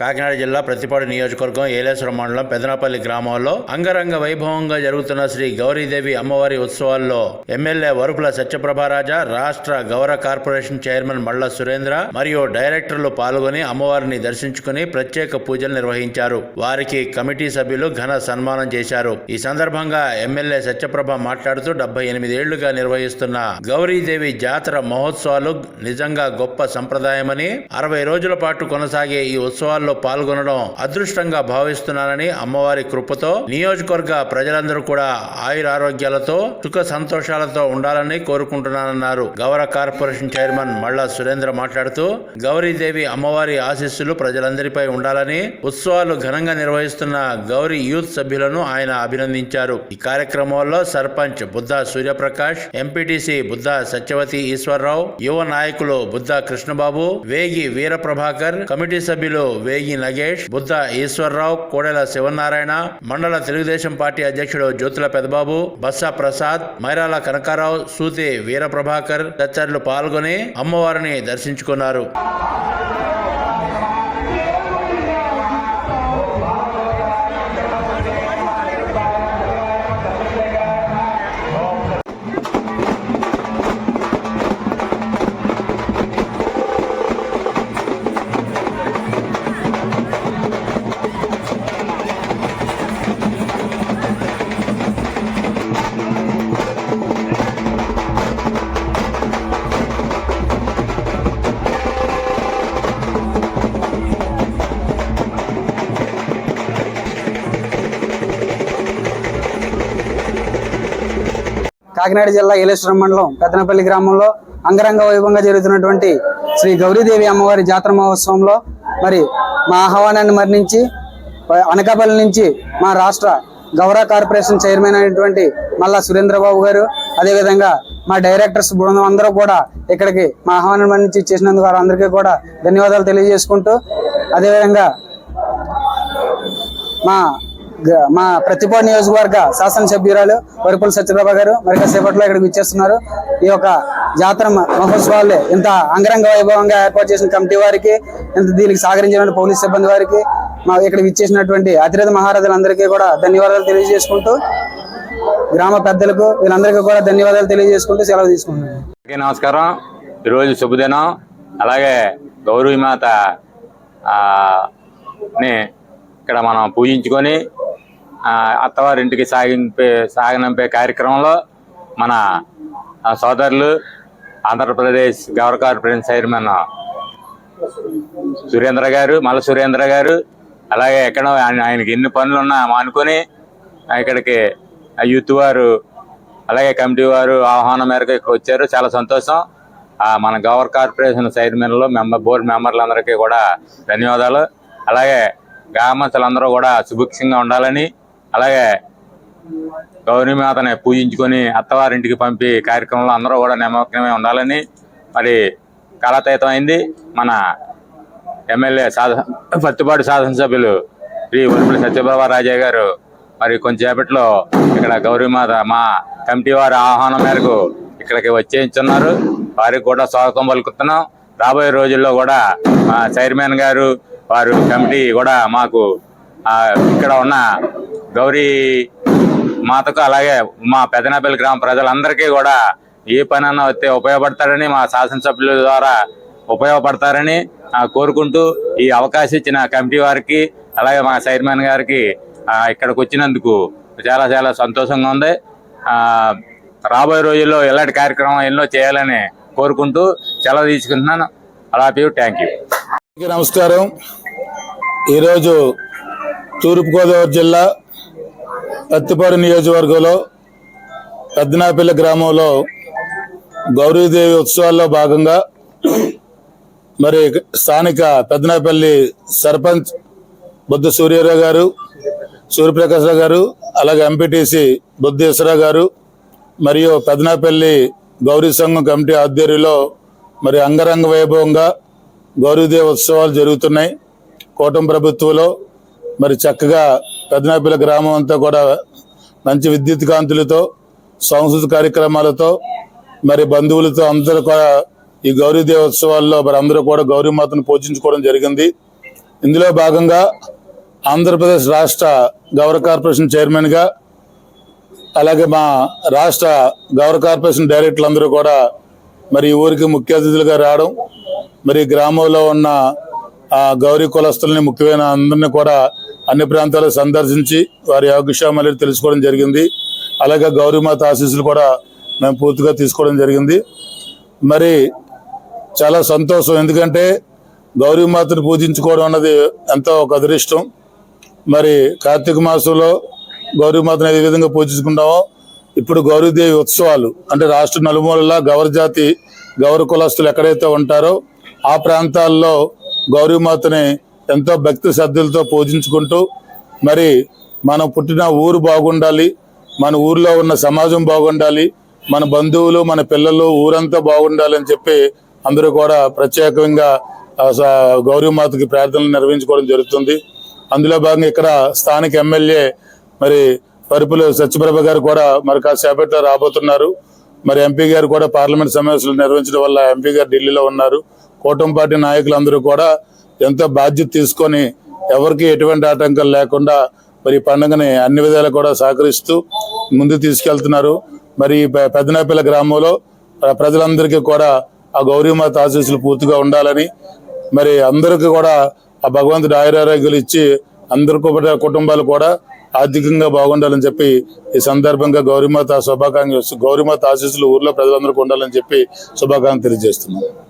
కాకినాడ జిల్లా ప్రతిపాడు నియోజకవర్గం ఏలేశ్వరం మండలం పెదనపల్లి గ్రామంలో అంగరంగ వైభవంగా జరుగుతున్న శ్రీ గౌరీదేవి అమ్మవారి ఉత్సవాల్లో ఎమ్మెల్యే వరుపుల సత్యప్రభారాజా రాష్ట్ర గౌర కార్పొరేషన్ చైర్మన్ మళ్ళ సురేంద్ర మరియు డైరెక్టర్లు పాల్గొని అమ్మవారిని దర్శించుకుని ప్రత్యేక పూజలు నిర్వహించారు. వారికి కమిటీ సభ్యులు ఘన సన్మానం చేశారు. ఈ సందర్భంగా ఎమ్మెల్యే సత్యప్రభ మాట్లాడుతూ డెబ్బై ఎనిమిదేళ్ళుగా నిర్వహిస్తున్న గౌరీదేవి జాతర మహోత్సవాలు నిజంగా గొప్ప సంప్రదాయమని అరవై రోజుల పాటు కొనసాగే ఈ ఉత్సవాల్లో పాల్గొనడం అదృష్టంగా భావిస్తున్నానని అమ్మవారి కృపతో నియోజకవర్గ ప్రజలందరూ కూడా ఆయురారోగ్యాలతో సుఖ సంతోషాలతో ఉండాలని కోరుకుంటున్నానన్నారు. గౌర కార్పొరేషన్ చైర్మన్ మళ్ళా సురేంద్ర మాట్లాడుతూ గౌరీదేవి అమ్మవారి ఆశీస్సులు ప్రజలందరిపై ఉండాలని ఉత్సవాలు ఘనంగా నిర్వహిస్తున్న గౌరీ యూత్ సభ్యులను ఆయన అభినందించారు. ఈ కార్యక్రమంలో సర్పంచ్ బుద్ధ సూర్యప్రకాష్ ఎంపీటీసీ బుద్ధ సత్యవతి ఈశ్వరరావు యువ నాయకులు బుద్ధ కృష్ణబాబు వేగి వీరప్రభాకర్ కమిటీ సభ్యులు వేగి నగేష్. బుద్ధ ఈశ్వరరావు కోడెల శివనారాయణ మండల తెలుగుదేశం పార్టీ అధ్యక్షుడు జ్యోతుల పెదబాబు బస్సా ప్రసాద్ మైరాల కనకారావు సూతి వీరప్రభాకర్ తదితరులు పాల్గొని అమ్మవారిని దర్శించుకున్నారు. కాకినాడ జిల్లా ఏలేశ్వరం మండలం పెద్దనపల్లి గ్రామంలో అంగరంగ వైభవంగా జరుగుతున్నటువంటి శ్రీ గౌరీదేవి అమ్మవారి జాతర మహోత్సవంలో మరి మా ఆహ్వానాన్ని మరణించి అనకాపల్లి నుంచి మా రాష్ట్ర గౌరవ కార్పొరేషన్ చైర్మన్ అయినటువంటి మల్లా సురేంద్రబాబు గారు అదేవిధంగా మా డైరెక్టర్స్ బృందం అందరూ కూడా ఇక్కడికి మా ఆహ్వానం మరణించి చేసినందుకు వారందరికీ కూడా ధన్యవాదాలు తెలియజేసుకుంటూ అదేవిధంగా మా మా ప్రతిభా నియోజకవర్గ శాసనసభ్యురాలు వరుపుల సత్యప్రభ గారు మరి కాసేపట్లో ఇక్కడికి ఇచ్చేస్తున్నారు ఈ యొక్క జాతర మహోత్సవాలు ఇంత అంగరంగ వైభవంగా ఏర్పాటు చేసిన కమిటీ వారికి ఇంత దీనికి సహకరించిన పోలీస్ సిబ్బంది వారికి మా ఇక్కడ ఇచ్చేసినటువంటి అతిరథ మహారాజులందరికీ కూడా ధన్యవాదాలు తెలియజేసుకుంటూ గ్రామ పెద్దలకు వీళ్ళందరికీ కూడా ధన్యవాదాలు తెలియజేసుకుంటూ సెలవు తీసుకుంటున్నాను. నమస్కారం. ఈరోజు శుభదినం. అలాగే గౌరీ మాత ని ఇక్కడ మనం పూజించుకొని అత్తవారింటికి సాగింపే సాగనంపే కార్యక్రమంలో మన సోదరులు ఆంధ్రప్రదేశ్ గౌర కార్పొరేషన్ చైర్మన్ సురేంద్ర గారు మల్ల సురేంద్ర గారు అలాగే ఎక్కడ ఆయన- ఆయనకి ఎన్ని పనులు ఉన్నా మానుకొని ఇక్కడికి యూత్ వారు అలాగే కమిటీ వారు ఆహ్వానం మేరకు ఇక్కడ వచ్చారు. చాలా సంతోషం. మన గవర్ కార్పొరేషన్ చైర్మన్లో మెంబర్ బోర్డు మెంబర్లందరికీ కూడా ధన్యవాదాలు. అలాగే గ్రామస్తులందరూ కూడా సుభిక్షంగా ఉండాలని అలాగే గౌరీమాతని పూజించుకొని అత్తవారింటికి పంపి కార్యక్రమంలో అందరూ కూడా నిమగ్నమై ఉండాలని మరి కాలతీతం అయింది మన ఎమ్మెల్యే సాధన పత్తిపాడు శాసనసభ్యులు శ్రీ వరుపుల సత్యబాబా గారు మరి కొంచెంసేపట్లో ఇక్కడ గౌరీమాత మా కమిటీ వారి ఆహ్వానం మేరకు ఇక్కడికి వచ్చేయించున్నారు. వారికి కూడా స్వాగతం పలుకుతున్నాం. రాబోయే రోజుల్లో కూడా మా చైర్మన్ గారు వారు కమిటీ కూడా మాకు ఇక్కడ ఉన్న గౌరీ మాతకు అలాగే మా పెదనాపల్లి గ్రామ ప్రజలందరికీ కూడా ఏ పనన్నా వస్తే ఉపయోగపడతారని మా శాసనసభ్యుల ద్వారా ఉపయోగపడతారని కోరుకుంటూ ఈ అవకాశం ఇచ్చిన కమిటీ వారికి అలాగే మా చైర్మన్ గారికి ఇక్కడికి వచ్చినందుకు చాలా చాలా సంతోషంగా ఉంది. రాబోయే రోజుల్లో ఇలాంటి కార్యక్రమం ఎన్నో చేయాలని కోరుకుంటూ సెలవు తీసుకుంటున్నాను. అలా థ్యాంక్ యూ. నమస్కారం. ఈరోజు తూర్పుగోదావరి జిల్లా పత్తిపాడు నియోజకవర్గంలో పెద్దనాపల్లి గ్రామంలో గౌరీదేవి ఉత్సవాల్లో భాగంగా మరి స్థానిక పెద్దనాపల్లి సర్పంచ్ బుద్ధ సూర్యరావు గారు సూర్యప్రకాశ్ రావు గారు అలాగే ఎంపీటీసీ బుద్ధేశ్వరరావు గారు మరియు పెదనాపల్లి గౌరీ సంఘం కమిటీ ఆధ్వర్యంలో మరి అంగరంగ వైభవంగా గౌరీదేవ ఉత్సవాలు జరుగుతున్నాయి. కూటమి ప్రభుత్వంలో మరి చక్కగా పెదనాపిల్ల గ్రామం అంతా కూడా మంచి విద్యుత్ కాంతులతో సాంస్కృతిక కార్యక్రమాలతో మరి బంధువులతో అందరూ కూడా ఈ గౌరీ దేవోత్సవాల్లో మరి అందరూ కూడా గౌరీమాతను పూజించుకోవడం జరిగింది. ఇందులో భాగంగా ఆంధ్రప్రదేశ్ రాష్ట్ర గౌరవ కార్పొరేషన్ చైర్మన్గా అలాగే మా రాష్ట్ర గౌర కార్పొరేషన్ డైరెక్టర్లు అందరూ కూడా మరి ఊరికి ముఖ్య అతిథులుగా రావడం మరి గ్రామంలో ఉన్న ఆ, గౌరీ కులస్తుల్ని ముఖ్యమైన అందరినీ కూడా అన్ని ప్రాంతాలు సందర్శించి వారి యోగక్షేమాలు తెలుసుకోవడం జరిగింది. అలాగే గౌరీమాత ఆశీస్సులు కూడా మేము పూర్తిగా తీసుకోవడం జరిగింది. మరి చాలా సంతోషం. ఎందుకంటే గౌరీమాతను పూజించుకోవడం అన్నది ఎంతో ఒక అదృష్టం. మరి కార్తీక మాసంలో గౌరీమాతను ఏ విధంగా పూజించుకుంటామో ఇప్పుడు గౌరీదేవి ఉత్సవాలు అంటే రాష్ట్ర నలుమూలలా గౌరజాతి గౌర కులస్తులు ఎక్కడైతే ఉంటారో ఆ ప్రాంతాల్లో గౌరీమాతని ఎంతో భక్తి శ్రద్ధలతో పూజించుకుంటూ మరి మనం పుట్టిన ఊరు బాగుండాలి మన ఊర్లో ఉన్న సమాజం బాగుండాలి మన బంధువులు మన పిల్లలు ఊరంతా బాగుండాలి అని చెప్పి అందరూ కూడా ప్రత్యేకంగా స- గౌరీమాతకి ప్రార్థనలు నిర్వహించుకోవడం జరుగుతుంది. అందులో భాగంగా ఇక్కడ స్థానిక ఎమ్మెల్యే మరి పరుపులు సత్యప్రభ గారు కూడా మరి కాసేపట్లో రాబోతున్నారు. మరి ఎంపీ గారు కూడా పార్లమెంట్ సమావేశాలు నిర్వహించడం వల్ల ఎంపీ గారు ఢిల్లీలో ఉన్నారు. కూటమి పార్టీ నాయకులందరూ కూడా ఎంతో బాధ్యత తీసుకొని ఎవరికి ఎటువంటి ఆటంకాలు లేకుండా మరి ఈ పండుగని అన్ని విధాలు కూడా సహకరిస్తూ ముందుకు తీసుకెళ్తున్నారు. మరి పెద్దనాపల్లి గ్రామంలో ప్రజలందరికీ కూడా ఆ గౌరీమాత ఆశీస్సులు పూర్తిగా ఉండాలని మరి అందరికీ కూడా ఆ భగవంతుడు ఆయురారోగ్యాలు ఇచ్చి అందరి కుటుంబాలు కూడా ఆర్థికంగా బాగుండాలని చెప్పి ఈ సందర్భంగా గౌరీమాత శుభాకాంక్ష గౌరీమాత ఆశీస్సులు ఊర్లో ప్రజలందరికీ ఉండాలని చెప్పి శుభాకాంక్షలు తెలియజేస్తున్నాను